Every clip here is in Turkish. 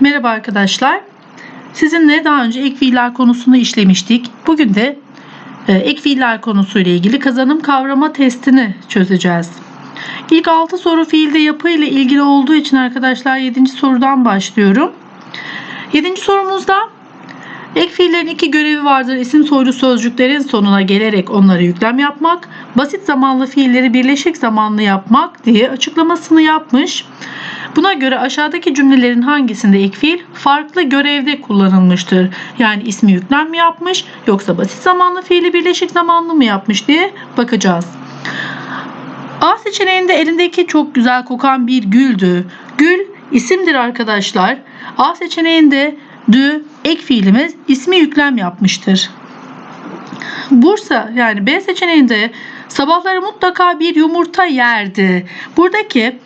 Merhaba arkadaşlar. Sizinle daha önce ek fiiller konusunu işlemiştik. Bugün de e, ek fiiller konusuyla ilgili kazanım kavrama testini çözeceğiz. İlk 6 soru fiilde yapı ile ilgili olduğu için arkadaşlar 7. sorudan başlıyorum. 7. sorumuzda ek fiillerin iki görevi vardır. İsim soylu sözcüklerin sonuna gelerek onlara yüklem yapmak, basit zamanlı fiilleri birleşik zamanlı yapmak diye açıklamasını yapmış. Buna göre aşağıdaki cümlelerin hangisinde ek fiil farklı görevde kullanılmıştır? Yani ismi yüklem mi yapmış yoksa basit zamanlı fiili birleşik zamanlı mı yapmış diye bakacağız. A seçeneğinde elindeki çok güzel kokan bir güldü. Gül isimdir arkadaşlar. A seçeneğinde dü ek fiilimiz ismi yüklem yapmıştır. Bursa yani B seçeneğinde sabahları mutlaka bir yumurta yerdi. Buradaki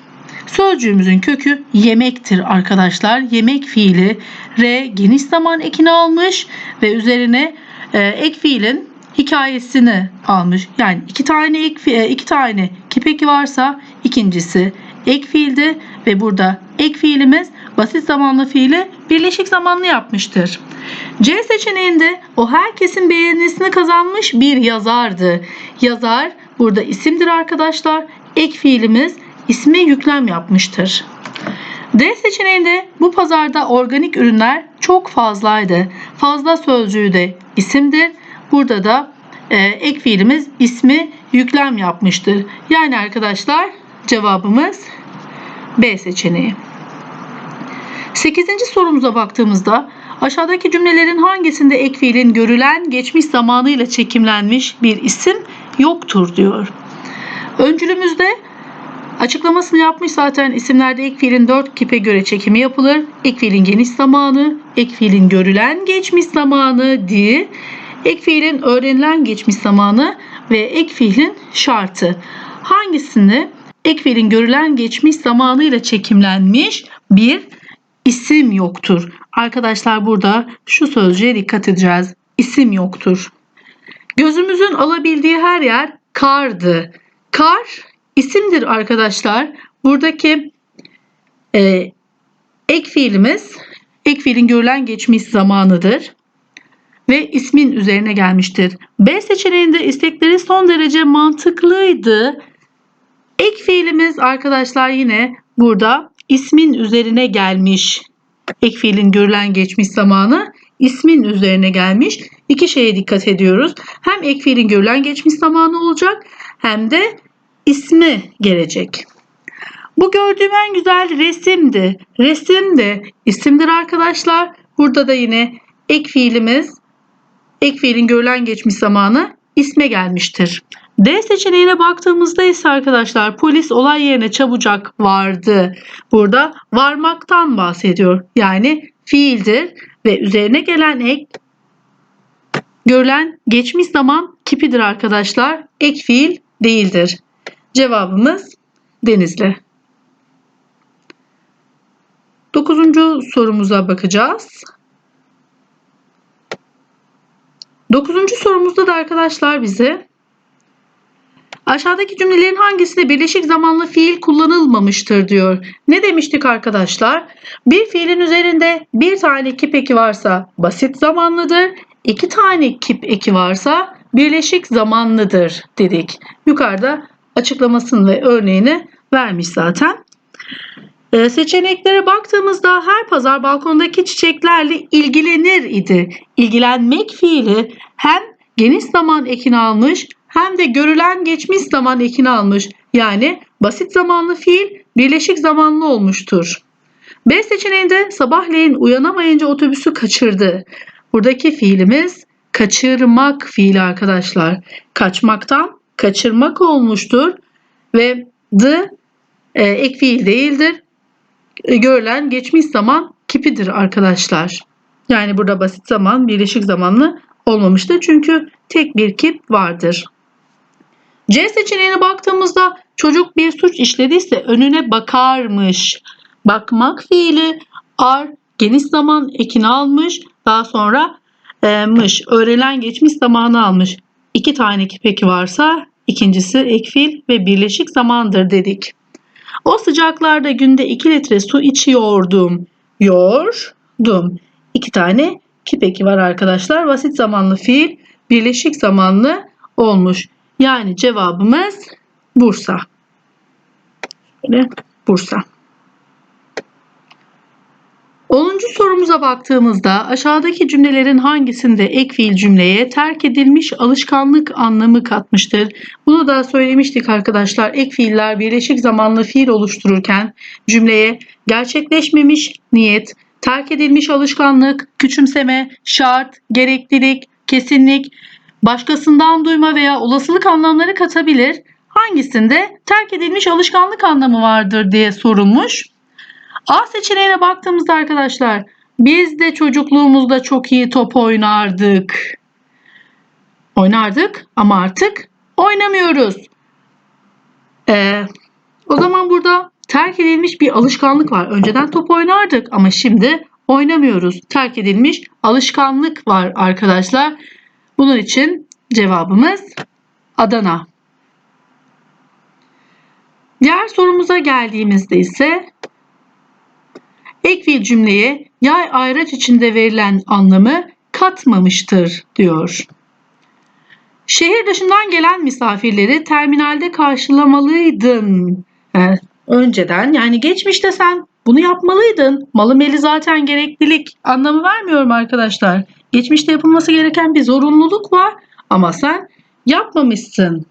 Sözcüğümüzün kökü yemektir arkadaşlar. Yemek fiili R geniş zaman ekini almış ve üzerine e, ek fiilin hikayesini almış. Yani iki tane ek, e, iki tane kipeki varsa ikincisi ek fiildi ve burada ek fiilimiz basit zamanlı fiili birleşik zamanlı yapmıştır. C seçeneğinde o herkesin beğenisini kazanmış bir yazardı. Yazar burada isimdir arkadaşlar. Ek fiilimiz ismi yüklem yapmıştır. D seçeneğinde bu pazarda organik ürünler çok fazlaydı. Fazla sözcüğü de isimdir. Burada da e, ek fiilimiz ismi yüklem yapmıştır. Yani arkadaşlar cevabımız B seçeneği. 8. sorumuza baktığımızda aşağıdaki cümlelerin hangisinde ek fiilin görülen geçmiş zamanıyla çekimlenmiş bir isim yoktur diyor. Öncülümüzde Açıklamasını yapmış zaten isimlerde ek fiilin 4 kipe göre çekimi yapılır. Ek fiilin geniş zamanı, ek fiilin görülen geçmiş zamanı diye, ek fiilin öğrenilen geçmiş zamanı ve ek fiilin şartı. Hangisinde ek fiilin görülen geçmiş zamanıyla çekimlenmiş bir isim yoktur? Arkadaşlar burada şu sözcüğe dikkat edeceğiz. İsim yoktur. Gözümüzün alabildiği her yer kardı. Kar isimdir arkadaşlar. Buradaki e, ek fiilimiz ek fiilin görülen geçmiş zamanıdır ve ismin üzerine gelmiştir. B seçeneğinde istekleri son derece mantıklıydı. Ek fiilimiz arkadaşlar yine burada ismin üzerine gelmiş. Ek fiilin görülen geçmiş zamanı ismin üzerine gelmiş. İki şeye dikkat ediyoruz. Hem ek fiilin görülen geçmiş zamanı olacak hem de ismi gelecek. Bu gördüğüm en güzel resimdi. Resim de isimdir arkadaşlar. Burada da yine ek fiilimiz ek fiilin görülen geçmiş zamanı isme gelmiştir. D seçeneğine baktığımızda ise arkadaşlar polis olay yerine çabucak vardı. Burada varmaktan bahsediyor. Yani fiildir ve üzerine gelen ek görülen geçmiş zaman kipidir arkadaşlar. Ek fiil değildir. Cevabımız Denizli. Dokuzuncu sorumuza bakacağız. Dokuzuncu sorumuzda da arkadaşlar bize aşağıdaki cümlelerin hangisinde birleşik zamanlı fiil kullanılmamıştır diyor. Ne demiştik arkadaşlar? Bir fiilin üzerinde bir tane kip eki varsa basit zamanlıdır. İki tane kip eki varsa birleşik zamanlıdır dedik. Yukarıda açıklamasını ve örneğini vermiş zaten. Ee, seçeneklere baktığımızda her pazar balkondaki çiçeklerle ilgilenir idi. İlgilenmek fiili hem geniş zaman ekini almış hem de görülen geçmiş zaman ekini almış. Yani basit zamanlı fiil birleşik zamanlı olmuştur. B seçeneğinde sabahleyin uyanamayınca otobüsü kaçırdı. Buradaki fiilimiz kaçırmak fiili arkadaşlar. Kaçmaktan kaçırmak olmuştur ve the e, ek fiil değildir. E, görülen geçmiş zaman kipidir arkadaşlar. Yani burada basit zaman birleşik zamanlı olmamıştır. Çünkü tek bir kip vardır. C seçeneğine baktığımızda çocuk bir suç işlediyse önüne bakarmış. Bakmak fiili ar geniş zaman ekini almış. Daha sonra e, mış öğrenilen geçmiş zamanı almış. İki tane kipeki varsa ikincisi ek fiil ve birleşik zamandır dedik. O sıcaklarda günde 2 litre su içiyordum. Yordum. İki tane kipeki var arkadaşlar. Basit zamanlı fiil birleşik zamanlı olmuş. Yani cevabımız Bursa. Şöyle Bursa. 10. sorumuza baktığımızda aşağıdaki cümlelerin hangisinde ek fiil cümleye terk edilmiş alışkanlık anlamı katmıştır? Bunu da söylemiştik arkadaşlar. Ek fiiller birleşik zamanlı fiil oluştururken cümleye gerçekleşmemiş niyet, terk edilmiş alışkanlık, küçümseme, şart, gereklilik, kesinlik, başkasından duyma veya olasılık anlamları katabilir. Hangisinde terk edilmiş alışkanlık anlamı vardır diye sorulmuş. A seçeneğine baktığımızda arkadaşlar biz de çocukluğumuzda çok iyi top oynardık. Oynardık ama artık oynamıyoruz. Ee, o zaman burada terk edilmiş bir alışkanlık var. Önceden top oynardık ama şimdi oynamıyoruz. Terk edilmiş alışkanlık var arkadaşlar. Bunun için cevabımız Adana. Diğer sorumuza geldiğimizde ise ek fiil cümleye yay ayraç içinde verilen anlamı katmamıştır diyor. Şehir dışından gelen misafirleri terminalde karşılamalıydın. Evet, önceden yani geçmişte sen bunu yapmalıydın. Malı meli zaten gereklilik anlamı vermiyorum arkadaşlar. Geçmişte yapılması gereken bir zorunluluk var ama sen yapmamışsın.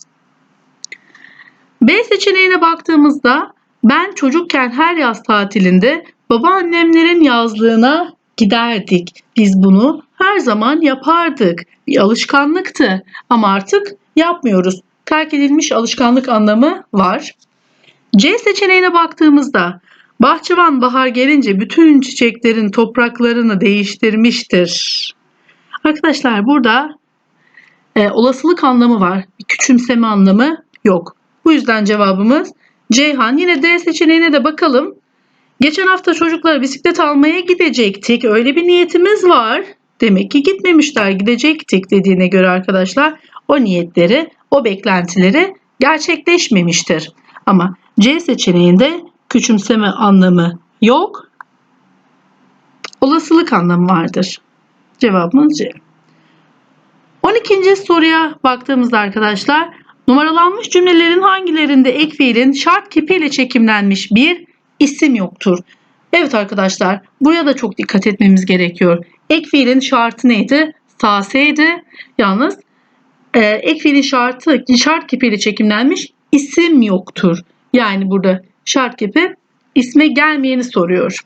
B seçeneğine baktığımızda ben çocukken her yaz tatilinde babaannemlerin yazlığına giderdik. Biz bunu her zaman yapardık. Bir alışkanlıktı ama artık yapmıyoruz. Terk edilmiş alışkanlık anlamı var. C seçeneğine baktığımızda bahçıvan bahar gelince bütün çiçeklerin topraklarını değiştirmiştir. Arkadaşlar burada e, olasılık anlamı var. Küçümseme anlamı yok. Bu yüzden cevabımız Ceyhan. Yine D seçeneğine de bakalım. Geçen hafta çocuklar bisiklet almaya gidecektik. Öyle bir niyetimiz var. Demek ki gitmemişler gidecektik dediğine göre arkadaşlar o niyetleri, o beklentileri gerçekleşmemiştir. Ama C seçeneğinde küçümseme anlamı yok. Olasılık anlamı vardır. Cevabımız C. 12. soruya baktığımızda arkadaşlar numaralanmış cümlelerin hangilerinde ek fiilin şart kipiyle çekimlenmiş bir isim yoktur? Evet arkadaşlar buraya da çok dikkat etmemiz gerekiyor. Ek fiilin şartı neydi? Saseydi. Yalnız e, ek fiilin şartı şart kipiyle çekimlenmiş isim yoktur. Yani burada şart kipi isme gelmeyeni soruyor.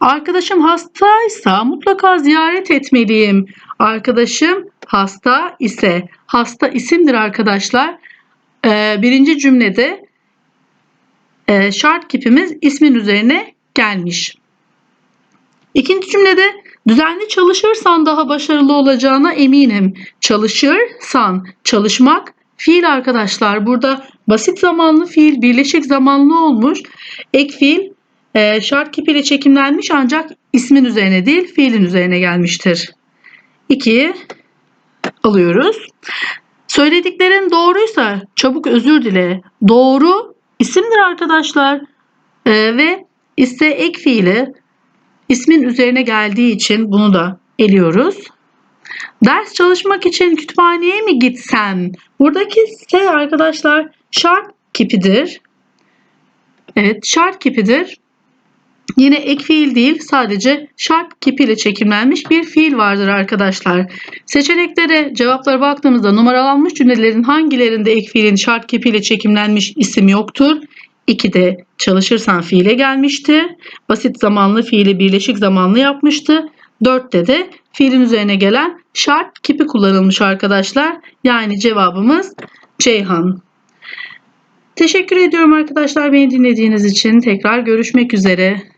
Arkadaşım hastaysa mutlaka ziyaret etmeliyim. Arkadaşım hasta ise hasta isimdir arkadaşlar. Ee, birinci cümlede e, şart kipimiz ismin üzerine gelmiş. İkinci cümlede düzenli çalışırsan daha başarılı olacağına eminim. Çalışırsan çalışmak fiil arkadaşlar. Burada basit zamanlı fiil birleşik zamanlı olmuş. Ek fiil e, şart kipiyle çekimlenmiş ancak ismin üzerine değil fiilin üzerine gelmiştir. 2'yi alıyoruz. Söylediklerin doğruysa çabuk özür dile. Doğru isimdir arkadaşlar. E, ve ise ek fiili ismin üzerine geldiği için bunu da eliyoruz. Ders çalışmak için kütüphaneye mi gitsem? Buradaki S arkadaşlar şart kipidir. Evet şart kipidir. Yine ek fiil değil sadece şart kipiyle çekimlenmiş bir fiil vardır arkadaşlar. Seçeneklere cevaplara baktığımızda numaralanmış cümlelerin hangilerinde ek fiilin şart kipiyle çekimlenmiş isim yoktur? 2'de çalışırsan fiile gelmişti. Basit zamanlı fiili birleşik zamanlı yapmıştı. 4'te de fiilin üzerine gelen şart kipi kullanılmış arkadaşlar. Yani cevabımız Ceyhan. Teşekkür ediyorum arkadaşlar beni dinlediğiniz için. Tekrar görüşmek üzere.